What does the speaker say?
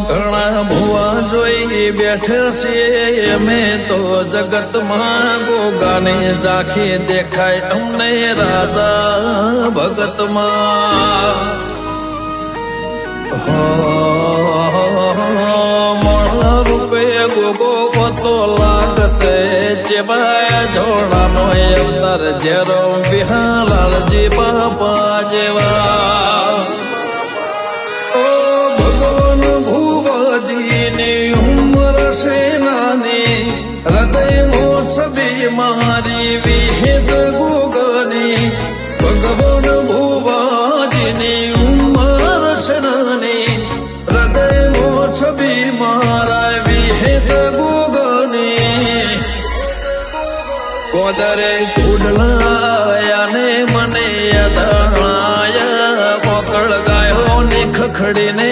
ઘણા ભુવા જોઈ બેઠા છીએ અમે તો જગતમાં ગોગાને જાખી દેખાય અમને રાજા ભગતમાં રૂપે ગોગો તો લાગતે ચેબાય જોડાનો અવતાર જેરો બિહાલાલજી બાપા જેવા ભગવાન ભુવાજીની ઉંમર છે નાની હૃદય છબી વિહિત ગુગની કોદરે કુડલાયાને મને યદાયા પોકળ ગાયો ને ખખડીને